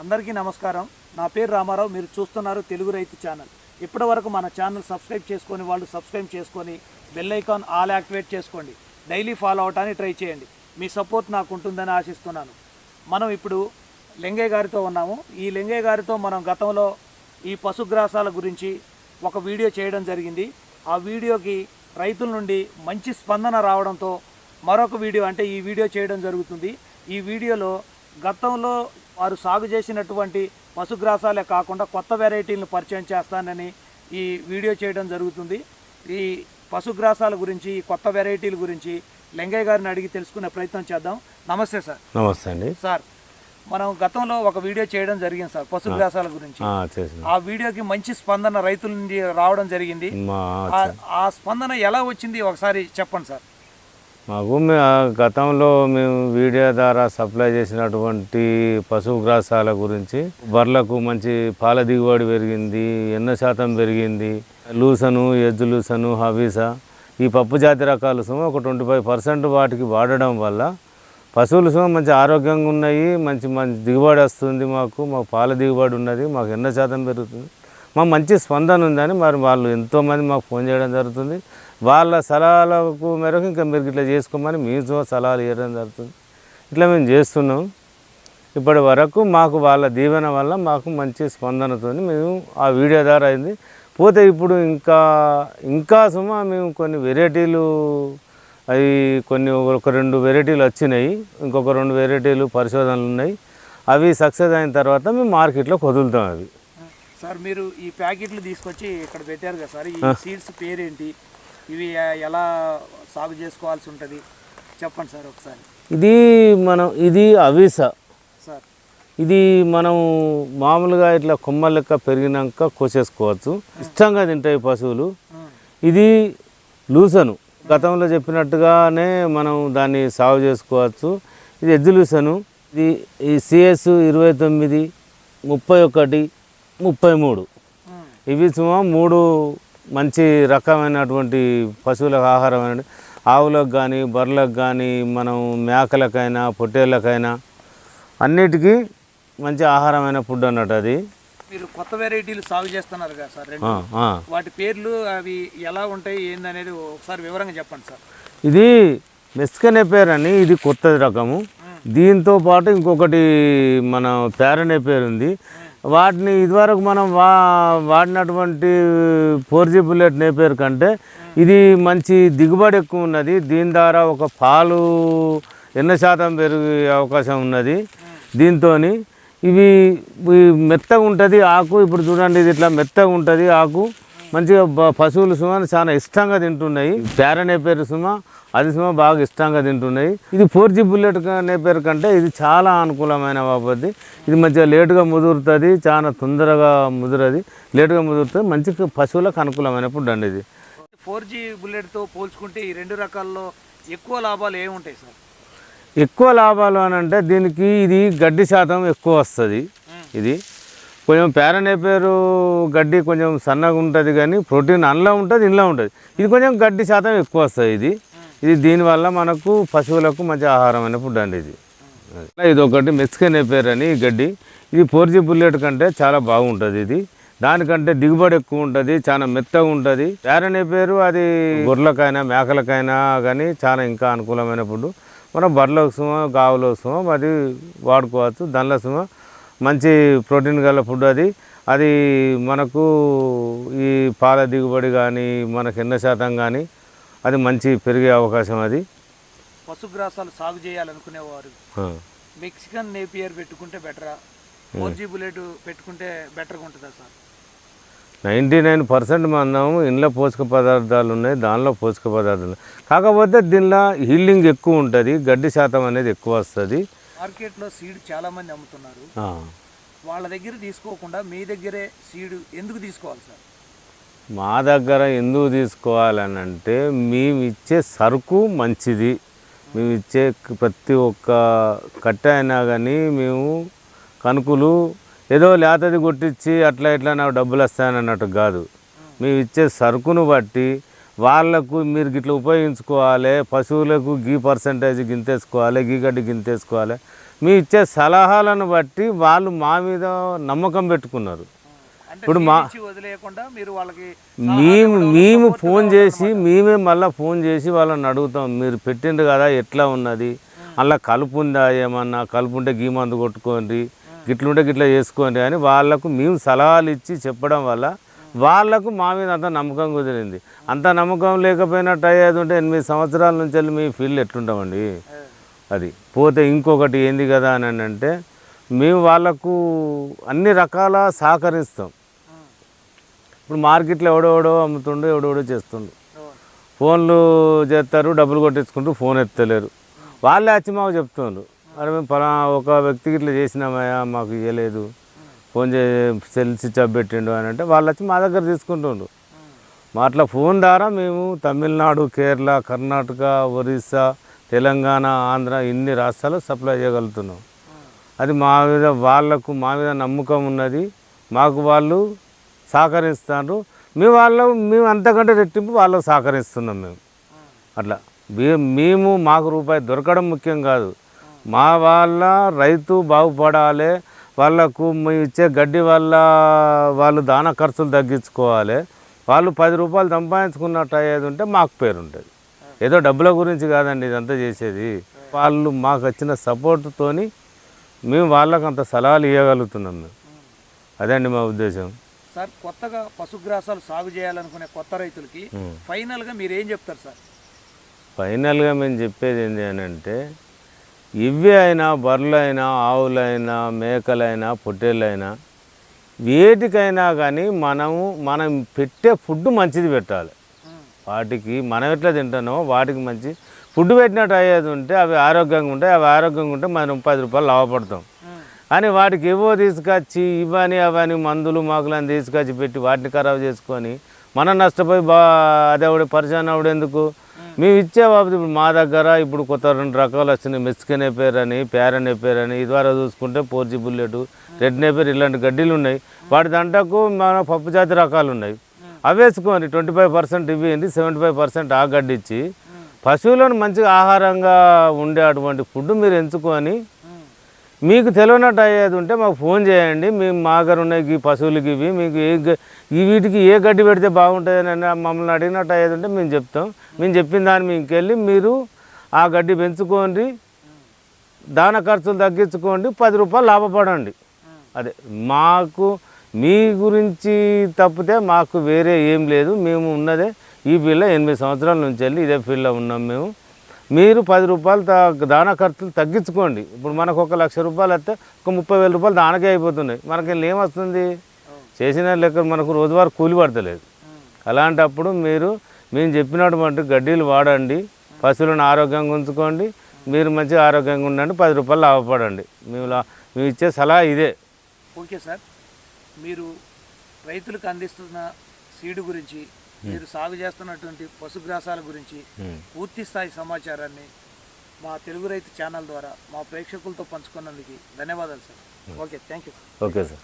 అందరికీ నమస్కారం. నా పేరు రామారావు మీరు చూస్తున్నారు తెలుగు రైతు ఛానల్. ఇప్పటి వరకు మన ఛానల్ సబ్స్క్రైబ్ చేసుకొని వాళ్ళు సబ్స్క్రైబ్ చేసుకొని బెల్ ఐకాన్ ఆల్ యాక్టివేట్ చేసుకోండి. డైలీ ఫాలో అవటానికి ట్రై చేయండి. మీ సపోర్ట్ నాకు ఉంటుందని ఆశిస్తున్నాను. మనం ఇప్పుడు లింగయ్య గారితో ఉన్నాము. ఈ లింగయ్య గారితో మనం గతంలో ఈ పశుగ్రాసాల గురించి ఒక వీడియో చేయడం జరిగింది. ఆ వీడియోకి రైతుల నుండి మంచి స్పందన రావడంతో మరొక వీడియో అంటే ఈ వీడియో చేయడం జరుగుతుంది. ఈ వీడియోలో గతంలో వారు సాగు చేసినటువంటి పశుగ్రాసాలే కాకుండా కొత్త వెరైటీలను పరిచయం చేస్తానని ఈ వీడియో చేయడం జరుగుతుంది. ఈ పశుగ్రాసాల గురించి ఈ కొత్త వెరైటీల గురించి లింగయ్య గారిని అడిగి తెలుసుకునే ప్రయత్నం చేద్దాం. నమస్తే సార్. నమస్తే అండి. సార్ మనం గతంలో ఒక వీడియో చేయడం జరిగింది సార్ పశుగ్రాసాల గురించి. ఆ, వీడియోకి మంచి స్పందన రైతుల నుండి రావడం జరిగింది. ఆ స్పందన ఎలా వచ్చింది? ఒకసారి చెప్పండి సార్. మాకు మే- గతంలో మేము వీడియో ద్వారా సప్లై చేసినటువంటి పశుగ్రాసాల గురించి బర్లకు మంచి పాల దిగుబడి పెరిగింది ఎన్న శాతం పెరిగింది లూసను ఎజ్జు లూసను హవీసా ఈ పప్పు జాతి రకాలు సుమ ఒక ట్వంటీ ఫైవ్ పర్సెంట్ వాటికి వాడడం వల్ల పశువులు సుమ మంచి ఆరోగ్యంగా ఉన్నాయి మంచి మంచి దిగుబడి వస్తుంది మాకు మాకు పాల దిగుబడి ఉన్నది మాకు ఎన్న శాతం పెరుగుతుంది. మా మంచి స్పందన ఉందని మరి వాళ్ళు ఎంతోమంది మాకు ఫోన్ చేయడం జరుగుతుంది. వాళ్ళ సలహాలకు మేరకు ఇంకా మీరు ఇట్లా చేసుకోమని మీరు సలహాలు ఇవ్వడం జరుగుతుంది. ఇట్లా మేము చేస్తున్నాం. ఇప్పటి వరకు మాకు వాళ్ళ దీవెన వల్ల మాకు మంచి స్పందనతో మేము ఆ వీడియో ద్వారా అయింది. పోతే ఇప్పుడు ఇంకా ఇంకా సుమా మేము కొన్ని వెరైటీలు అవి కొన్ని ఒక రెండు వెరైటీలు వచ్చినాయి. ఇంకొక రెండు వెరైటీలు పరిశోధనలు ఉన్నాయి. అవి సక్సెస్ అయిన తర్వాత మేము మార్కెట్లో వదులుతాం అవి. సార్ మీరు ఈ ప్యాకెట్లు తీసుకొచ్చి ఇక్కడ పెట్టారు కదా సార్ ఈ సీడ్స్ పేరేంటి? ఇవి ఎలా సాగు చేసుకోవాల్సి ఉంటుంది? చెప్పండి సార్ ఒకసారి. ఇది మనం ఇది అవిస. సార్. ఇది మనం మామూలుగా ఇట్లా కొమ్మ లెక్క పెరిగినాక కోసేసుకోవచ్చు. ఇష్టంగా తింటాయి పశువులు. ఇది లూసను. గతంలో చెప్పినట్టుగానే మనం దాన్ని సాగు చేసుకోవచ్చు. ఇది ఎద్దు లూసను. ఇది ఈ సిఎస్ ఇరవై తొమ్మిది ముప్పై ఒకటి ముప్పై మూడు. ఇవి సుమా మూడు మంచి రకమైనటువంటి పశువులకు ఆహారమైన ఆవులకు కానీ బర్రెలకు కానీ మనం మేకలకైనా పొట్టేళ్ళకైనా అన్నిటికీ మంచి ఆహారమైన ఫుడ్ అన్నట్టు అది. మీరు కొత్త వెరైటీలు సాగు చేస్తున్నారు కదా సార్. వాటి పేర్లు అవి ఎలా ఉంటాయి ఏందనేది ఒకసారి వివరంగా చెప్పండి సార్. ఇది మెస్కనే పేరు అని ఇది కొత్త రకము. దీంతో పాటు ఇంకొకటి మన పేరనే పేరు ఉంది వాటిని ఇదివరకు మనం వా వాడినటువంటి ఫోర్ జీ బుల్లెట్ నేపేరు కంటే ఇది మంచి దిగుబడి ఎక్కువ ఉన్నది. దీని ద్వారా ఒక పాలు ఎన్న శాతం పెరిగే అవకాశం ఉన్నది. దీంతో ఇవి మెత్తగా ఉంటుంది. ఆకు ఇప్పుడు చూడండి ఇది ఇట్లా మెత్తగా ఉంటుంది. ఆకు మంచిగా పశువులు సుమ చాలా ఇష్టంగా తింటున్నాయి. పేర నేపేరు సుమ అది సుమ బాగా ఇష్టంగా తింటున్నాయి. ఇది ఫోర్ జీ బుల్లెట్ క- నేపేరు కంటే ఇది చాలా అనుకూలమైన బాబద్ది ఇది మంచిగా లేటుగా ముదురుతుంది చాలా తొందరగా ముదురది. లేటుగా ముదురుతుంది మంచి పశువులకు అనుకూలమైన ఫుడ్ అండి ఇది. ఫోర్ జీ బుల్లెట్తో పోల్చుకుంటే ఈ రెండు రకాల్లో ఎక్కువ లాభాలు ఏముంటాయి సార్? ఎక్కువ లాభాలు అని అంటే దీనికి ఇది గడ్డి శాతం ఎక్కువ వస్తుంది. ఇది కొంచెం పేరనేపేరు గడ్డి కొంచెం సన్నగా ఉంటుంది కానీ ప్రోటీన్ అందులో ఉంటుంది ఇంట్లో ఉంటుంది. ఇది కొంచెం గడ్డి శాతం ఎక్కువ వస్తుంది ఇది. ఇది దీనివల్ల మనకు పశువులకు మంచి ఆహారమైన ఫుడ్ అండి ఇది. ఇది ఒకటి మెక్సికన్ నేపేరు అని ఈ గడ్డి. ఇది ఫోర్జీ బుల్లెట్ కంటే చాలా బాగుంటుంది ఇది. దానికంటే దిగుబడి ఎక్కువ ఉంటుంది చాలా మెత్తగా ఉంటుంది. పేరనే పేరు అది గొర్రెలకైనా మేకలకైనా కానీ చాలా ఇంకా అనుకూలమైన ఫుడ్. మనం బర్రెల సుమ గావుల సుమ అది వాడుకోవచ్చు. దానిలో సుమ మంచి ప్రోటీన్ గల ఫుడ్ అది. అది మనకు ఈ పాల దిగుబడి కానీ మనకు ఎన్న శాతం కానీ అది మంచి పెరిగే అవకాశం అది. పశుగ్రాసాలు సాగు చేయాలనుకునేవారు. మెక్సికన్ నేపియర్ పెట్టుకుంటే బెటరా ఫోర్ జీ బుల్లెట్ పెట్టుకుంటే బెటర్గా ఉంటుందా సార్? నైంటీ నైన్ పర్సెంట్ మందం ఇంట్లో పోషక పదార్థాలు ఉన్నాయి దానిలో పోషక పదార్థాలు. కాకపోతే దీనిలో హీలింగ్ ఎక్కువ ఉంటుంది గడ్డి శాతం అనేది ఎక్కువ వస్తుంది. మార్కెట్లో సీడ్ చాలా మంది అమ్ముతున్నారు. వాళ్ళ దగ్గర తీసుకోకుండా మీ దగ్గరే సీడ్ ఎందుకు తీసుకోవాలి సార్? మా దగ్గర ఎందుకు తీసుకోవాలని అంటే మేము ఇచ్చే సరుకు మంచిది. మేము ఇచ్చే ప్రతి ఒక్క కట్ట అయినా కానీ మేము కనుకులు ఏదో లేతది కొట్టించి అట్లా ఇట్లా నాకు డబ్బులు వస్తాయని అన్నట్టు కాదు. మేము ఇచ్చే సరుకును బట్టి వాళ్ళకు మీరు గిట్లా ఉపయోగించుకోవాలి పశువులకు గీ పర్సంటేజ్ గింతేసుకోవాలి గీ గడ్డి గింతేసుకోవాలి. మీ ఇచ్చే సలహాలను బట్టి వాళ్ళు మా మీద నమ్మకం పెట్టుకున్నారు. ఇప్పుడు మా- సీడ్ ఇచ్చి వదిలేయకుండా మీరు వాళ్ళకి మేము మేము ఫోన్ చేసి మేమే మళ్ళీ ఫోన్ చేసి వాళ్ళని అడుగుతాం మీరు పెట్టిండ్రు కదా ఎట్లా ఉన్నది? అలా కలుపు ఉందా ఏమన్నా? కలుపు ఉంటే గీ మందు కొట్టుకోండి గిట్లుంటే గిట్లా చేసుకోండి అని వాళ్ళకు మేము సలహాలు ఇచ్చి చెప్పడం వల్ల వాళ్ళకు మా మీద అంత నమ్మకం కుదిరింది. అంత నమ్మకం లేకపోయినట్టు అయ్యేది ఉంటే ఎనిమిది సంవత్సరాల నుంచి వెళ్ళి మీ ఫీల్డ్ ఎట్లుంటామండి? అది పోతే ఇంకొకటి ఏంది కదా అని అంటే మేము వాళ్ళకు అన్ని రకాల సహకరిస్తాం. ఇప్పుడు మార్కెట్లో ఎవడెవడో అమ్ముతుండు ఎవడెవడో చేస్తుండు. ఫోన్లు చేస్తారు డబ్బులు కొట్టించుకుంటూ ఫోన్ ఎత్తలేరు. వాళ్ళే వచ్చి మాకు చెప్తుండ్రు. అరే మేము పలా ఒక వ్యక్తికి ఇట్లా చేసినామయ్యా మాకు ఇవ్వలేదు ఫోన్ చే సెల్ స్విచ్ ఆఫ్ పెట్టిండు అని అంటే వాళ్ళు వచ్చి మా దగ్గర తీసుకుంటుండ్రు. మా అట్లా ఫోన్ ద్వారా మేము తమిళనాడు కేరళ కర్ణాటక ఒరిస్సా తెలంగాణ ఆంధ్ర ఇన్ని రాష్ట్రాలు సప్లై చేయగలుగుతున్నాం. అది మా మీద వాళ్ళకు మా మీద నమ్మకం ఉన్నది. మాకు వాళ్ళు సహకరిస్తారు మేము వాళ్ళు మేము అంతకంటే రెట్టింపు వాళ్ళకు సహకరిస్తున్నాం మేము. అట్లా. మేము మాకు రూపాయి దొరకడం ముఖ్యం కాదు. మా వాళ్ళ రైతు బాగుపడాలి వాళ్ళకు మేము ఇచ్చే గడ్డి వల్ల వాళ్ళు దాన ఖర్చులు తగ్గించుకోవాలి వాళ్ళు పది రూపాయలు సంపాదించుకున్నట్టు అయ్యేది ఉంటే మాకు పేరు ఉంటుంది ఏదో డబ్బుల గురించి కాదండి ఇదంతా చేసేది. వాళ్ళు మాకు వచ్చిన సపోర్ట్తోని మేము వాళ్ళకు అంత సలహాలు ఇవ్వగలుగుతున్నాం మేము. అదే అండి మా ఉద్దేశం. సార్ కొత్తగా పశుగ్రాసాలు సాగు చేయాలనుకునే కొత్త రైతులకి ఫైనల్గా మీరు ఏం చెప్తారు సార్? ఫైనల్గా మేము చెప్పేది ఏంటి అని అంటే ఇవి అయినా బర్రెలైనా ఆవులైనా మేకలైనా పొట్టేళ్ళైనా వేటికైనా కానీ మనము మనం పెట్టే ఫుడ్ మంచిది పెట్టాలి. వాటికి మనం ఎట్లా తింటున్నామో వాటికి మంచి ఫుడ్ పెట్టినట్టు అయ్యేది ఉంటే అవి ఆరోగ్యంగా ఉంటాయి అవి ఆరోగ్యంగా ఉంటే మనం పది రూపాయలు లాభపడతాం. అని వాటికి ఏవో తీసుకొచ్చి ఇవని అవని మందులు మాకులని తీసుకొచ్చి పెట్టి వాటిని ఖరాబ్ చేసుకొని మనం నష్టపోయి బా అదేవిడ పరిచయం ఆవిడ ఎందుకు? మేము ఇచ్చే బాబు ఇప్పుడు మా దగ్గర ఇప్పుడు కొత్త రెండు రకాలు వచ్చినాయి. మెస్కిన్ పేరు ప్యారన్ పేరన్ పేరు అని ఇదివరకు చూసుకుంటే పోర్జీ బుల్లెట్ రెడ్ నేపేర్ ఇలాంటి గడ్డీలు ఉన్నాయి. వాటి దంటకు మన పప్పు జాతి రకాలు ఉన్నాయి. అవి ట్వంటీ ఫైవ్ పర్సెంట్ ఇవి ఏంటి సెవెంటీ ఫైవ్ పర్సెంట్ ఆ గడ్డి ఇచ్చి పశువులను మంచిగా ఆహారంగా ఉండే అటువంటి ఫుడ్ మీరు ఎంచుకొని మీకు తెలియనట్టు అయ్యేది ఉంటే మాకు ఫోన్ చేయండి. మేము మా దగ్గర ఉన్నాయి ఈ పశువులకి ఇవి. మీకు ఏ ఈ వీటికి ఏ గడ్డి పెడితే బాగుంటుంది అని మమ్మల్ని అడిగినట్టు అయ్యేది ఉంటే మేము చెప్తాం. మేము చెప్పిన దాన్ని మీకు వెళ్ళి మీరు ఆ గడ్డి పెంచుకోండి. దాన ఖర్చులు తగ్గించుకోండి. పది రూపాయలు లాభపడండి. అదే మాకు మీ గురించి తప్పితే మాకు వేరే ఏం లేదు. మేము ఉన్నదే ఈ ఫీల్డ్లో ఎనిమిది సంవత్సరాల నుంచి వెళ్ళి ఇదే ఫీల్డ్లో ఉన్నాం మేము. మీరు పది రూపాయలు దానా ఖర్చులు తగ్గించుకోండి. ఇప్పుడు మనకు ఒక లక్ష రూపాయలు వస్తే ఒక ముప్పై వేల రూపాయలు దానకే అయిపోతున్నాయి. మనకి ఏమొస్తుంది చేసిన లెక్క మనకు రోజువారీ కూలి పడతలేదు. అలాంటప్పుడు మీరు మేము చెప్పినటువంటి గడ్డీలు వాడండి పశువులను ఆరోగ్యంగా ఉంచుకోండి మీరు మంచిగా ఆరోగ్యంగా ఉండండి పది రూపాయలు లాభపడండి. మేము మేము ఇచ్చే సలహా ఇదే. Okay sir. మీరు రైతులకు అందిస్తున్న సీడు గురించి మీరు సాగు చేస్తున్నటువంటి పశుగ్రాసాల గురించి పూర్తి స్థాయి సమాచారాన్ని మా తెలుగు రైతు ఛానల్ ద్వారా మా ప్రేక్షకులతో పంచుకున్నందుకు ధన్యవాదాలు sir. Okay thank you okay sir.